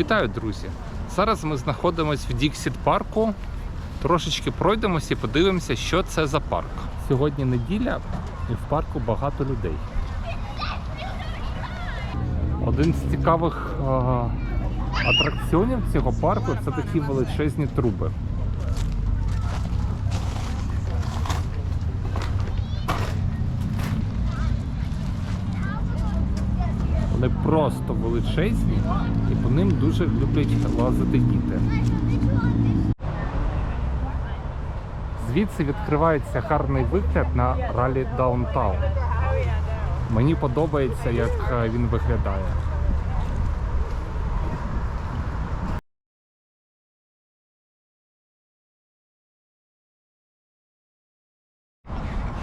Вітаю, друзі! Зараз ми знаходимося в Діксіт парку. Трошечки пройдемося і подивимося, що це за парк. Сьогодні неділя і в парку багато людей. Один з цікавих а, атракціонів цього парку це такі величезні труби. Вони просто величезні і по ним дуже люблять лазити діти. Звідси відкривається гарний вигляд на ралі Даунтаун. Мені подобається, як е, він виглядає.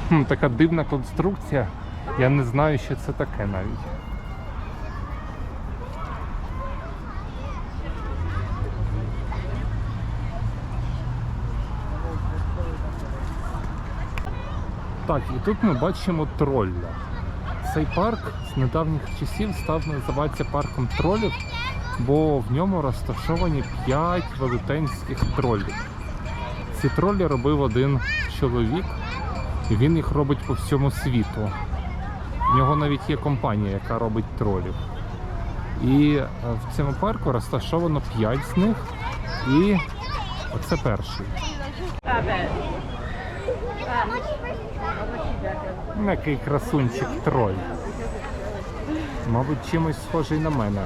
Хм, така дивна конструкція. Я не знаю, що це таке навіть. Так, і тут ми бачимо тролля. Цей парк з недавніх часів став називатися парком тролів, бо в ньому розташовані 5 велетенських тролів. Ці тролі робив один чоловік, і він їх робить по всьому світу. В нього навіть є компанія, яка робить тролів. І е, в цьому парку розташовано 5 з них, і оце перший. Ну, який красунчик троль. Мабуть, чимось схожий на мене.